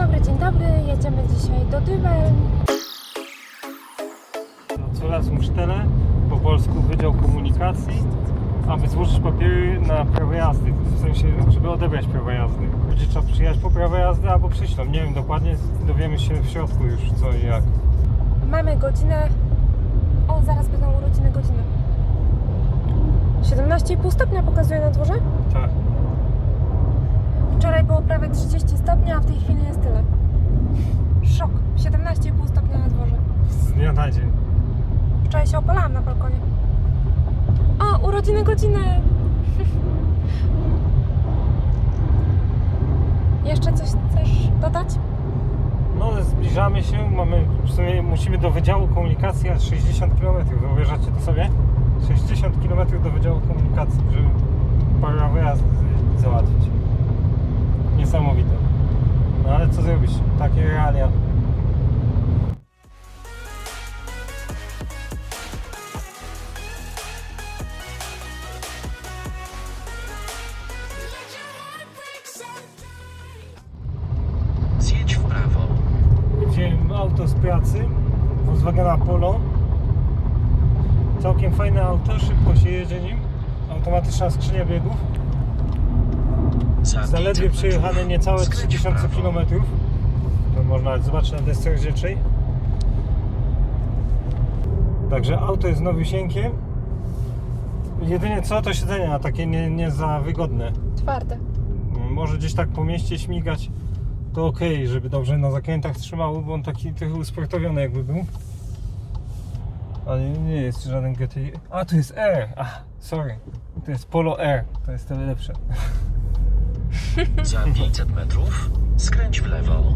dobry, dzień dobry. Jedziemy dzisiaj do. Co raz musztele, po polsku Wydział Komunikacji, aby złożyć papiery na prawo jazdy, w sensie, żeby odebrać prawo jazdy. Będzie trzeba przyjechać po prawo jazdy albo przyślą, nie wiem dokładnie, dowiemy się w środku już co i jak. Mamy godzinę. O, zaraz będą urodziny godziny. 17,5 stopnia pokazuje na dworze. Tak. Prawie 30 stopni, a w tej chwili jest tyle. Szok. 17,5 stopnia na dworze. Z dnia na dzień. Wczoraj się opalałam na balkonie. O, urodziny godziny! Jeszcze coś chcesz dodać? No zbliżamy się, mamy, w sumie musimy do Wydziału Komunikacji aż 60 km, wyobrażacie to sobie? 60 km do Wydziału Komunikacji, żeby prawo jazdy z- załatwić. Niesamowite. No ale co zrobić? Takie realia. Zjedź w prawo. Wziąłem auto z pracy, Volkswagena Polo. Całkiem fajne auto, szybko się jedzie nim. Automatyczna skrzynia biegów. Za Zaledwie 500 przejechane niecałe skręć w 3000 prawo. km. To można zobaczyć na desce rozdzielczej. Także auto jest nowisieńkie. Jedynie co to siedzenia takie nie, nie za wygodne. Twarde. Może gdzieś tak po mieście śmigać, to ok, żeby dobrze na zakrętach trzymało, bo on taki trochę usportowiony jakby był. Ale nie jest żaden GTI. A, tu jest R! Sorry. To jest Polo R. To jest tyle lepsze. Za 500 metrów skręć w lewo.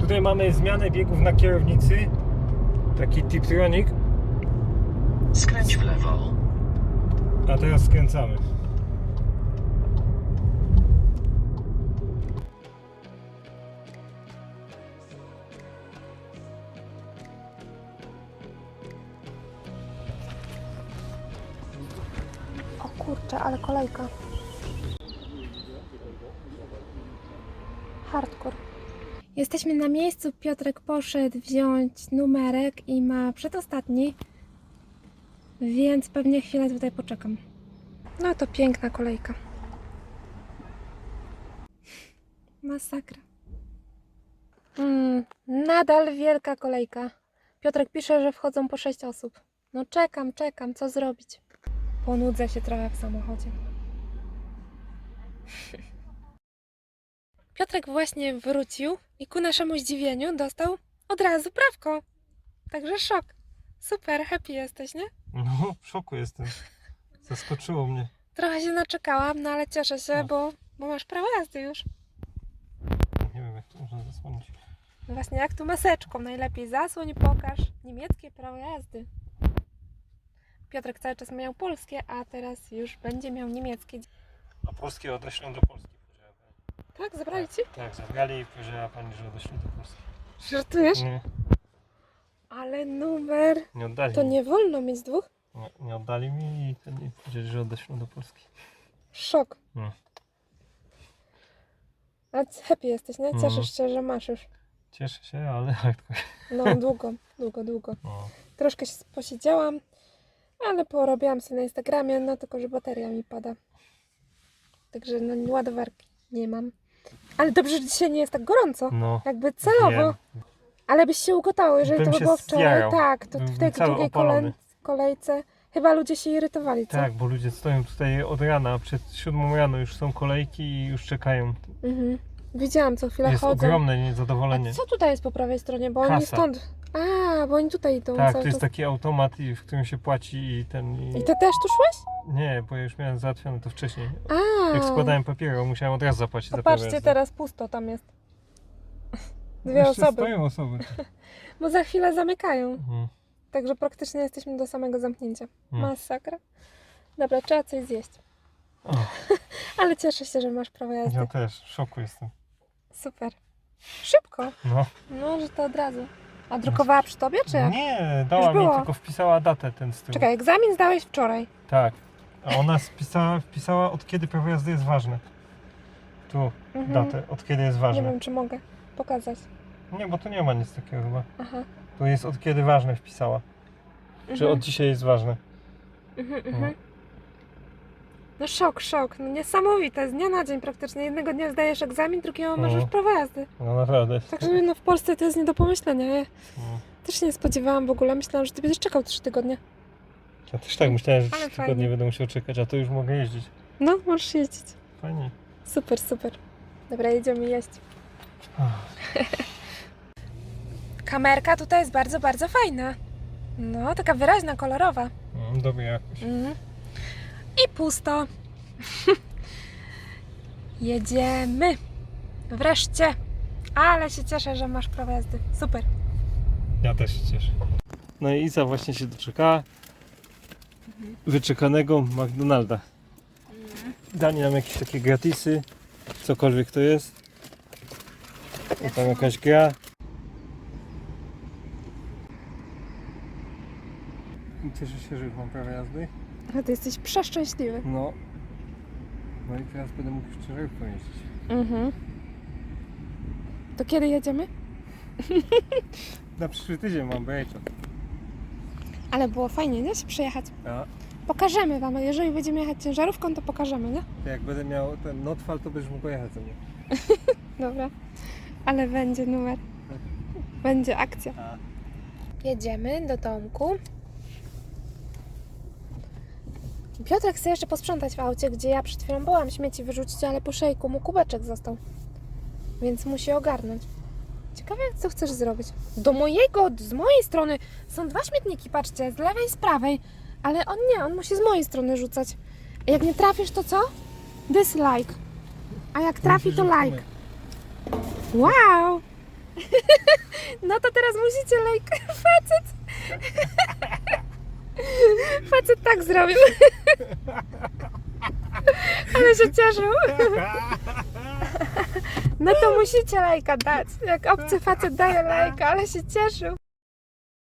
Tutaj mamy zmianę biegów na kierownicy. Taki Tiptronic. Skręć w lewo. A teraz skręcamy. Kurczę, ale kolejka. Hardcore. Jesteśmy na miejscu. Piotrek poszedł wziąć numerek i ma przedostatni, więc pewnie chwilę tutaj poczekam. No to piękna kolejka. Masakra. Mm, nadal wielka kolejka. Piotrek pisze, że wchodzą po 6 osób. No czekam, czekam, co zrobić? Ponudzę się trochę w samochodzie. Piotrek właśnie wrócił i ku naszemu zdziwieniu dostał od razu prawko. Także szok. Super, happy jesteś, nie? No, w szoku jestem. Zaskoczyło mnie. Trochę się naczekałam, no ale cieszę się, No. bo, bo masz prawo jazdy już. Nie wiem, jak to można zasłonić. No właśnie, jak tu maseczką najlepiej zasłoń i pokaż niemieckie prawo jazdy. Piotrek cały czas miał polskie, a teraz już będzie miał niemieckie. A polskie odeślą do Polski, powiedziała pani. Tak, zabrali ci? Tak, zabrali i powiedziała pani, że odeślą do Polski. Żartujesz? Nie, Ale numer. nie oddali To mi. nie wolno mieć dwóch? Nie, nie oddali mi i ten- i powiedzieli, że odeślą do Polski. Szok. No. A happy jesteś, nie? No. Cieszysz się, że masz już. Cieszę się, ale tak. No, długo, długo, długo. No. Troszkę się posiedziałam, ale porobiłam sobie na Instagramie, no tylko, że bateria mi pada. Także no, ładowarki nie mam. Ale dobrze, że dzisiaj nie jest tak gorąco. no. Jakby celowo. Wiem. Ale byś się ugotało, jeżeli Bym to by się było wczoraj. zjarał. Tak, to w Byłbym tej cały drugiej opalony. kolej- kolejce chyba ludzie się irytowali, co? Tak, bo ludzie stoją tutaj od rana, przed siódmą rano już są kolejki i już czekają. Mhm. Widziałam, co chwilę Jest chodzą. ogromne niezadowolenie. A co tutaj jest po prawej stronie? Bo oni Kasa. stąd. A, bo oni tutaj idą. Tak, cały to jest czas. taki automat, i- w którym się płaci i ten... I... I ty też tu szłeś? Nie, bo ja już miałem załatwione to wcześniej. A. Jak składałem papiery, musiałem od razu zapłacić za Popatrzcie, teraz pusto tam jest. Dwie Jeszcze osoby. stoją osoby. Bo za chwilę zamykają. Mhm. Także praktycznie jesteśmy do samego zamknięcia. Mm. Masakra. Dobra, trzeba coś zjeść. O, Ale cieszę się, że masz prawo jazdy. ja też, w szoku jestem. Super. Szybko. No. No, że to od razu. A drukowała przy tobie, czy jak? Nie, dała mi, było. tylko wpisała datę ten z tyłu. Czekaj, egzamin zdałeś wczoraj. Tak. A ona spisała, wpisała od kiedy prawo jazdy jest ważne. Tu Mhm. datę, od kiedy jest Nie ważne. wiem, czy mogę pokazać. Nie, bo tu nie ma nic takiego chyba. Aha. Tu jest od kiedy ważne wpisała. Czy Mhm. od dzisiaj jest ważne. Mhm, mhm. No szok, szok. No niesamowite. Z dnia na dzień praktycznie. Jednego dnia zdajesz egzamin, drugiego masz Mhm. już prawo jazdy. No naprawdę. Także no w Polsce to jest nie do pomyślenia. Ja No. też się nie spodziewałam w ogóle. Myślałam, że ty będziesz czekał trzy tygodnie. Ja też tak myślałem, że Ale trzy fajnie. tygodnie będę musiał czekać, a to już mogę jeździć. No, możesz jeździć. Fajnie. Super, super. Dobra, jedziemy jeść. Kamerka tutaj jest bardzo, bardzo fajna. No, taka wyraźna, kolorowa. Mm, Dobry jakoś. Mhm. I pusto. Jedziemy. Wreszcie. Ale się cieszę, że masz prawo jazdy. Super. Ja też się cieszę. No i Iza właśnie się doczekała wyczekanego McDonalda. Dali nam jakieś takie gratisy, cokolwiek to jest. I tam jakaś gra. Cieszę się, że już mam prawo jazdy. Ale ty jesteś przeszczęśliwy. No. No i teraz będę mógł już ciężarówką jeździć. Mhm. To kiedy jedziemy? Na przyszły tydzień mam brejczo. Ale było fajnie, nie? Się przejechać. A Pokażemy wam. Jeżeli będziemy jechać ciężarówką, to pokażemy, nie? to jak będę miał ten notfal, to będziesz mógł jechać ze mnie. Dobra. Ale będzie numer. Będzie akcja. A. Jedziemy do domku. Piotrek chce jeszcze posprzątać w aucie, gdzie ja przed chwilą byłam śmieci wyrzucić, ale po szejku mu kubeczek został. Więc musi ogarnąć. Ciekawe, co chcesz zrobić. Do mojego, z mojej strony są dwa śmietniki, patrzcie, z lewej i z prawej. Ale on nie, on musi z mojej strony rzucać. Jak nie trafisz, to co? Dislike. A jak trafi, to like. Wow! No to teraz musicie like. Facet. Facet tak zrobił. Ale się cieszył. No to musicie lajka dać. Jak obcy facet daje lajka, ale się cieszył.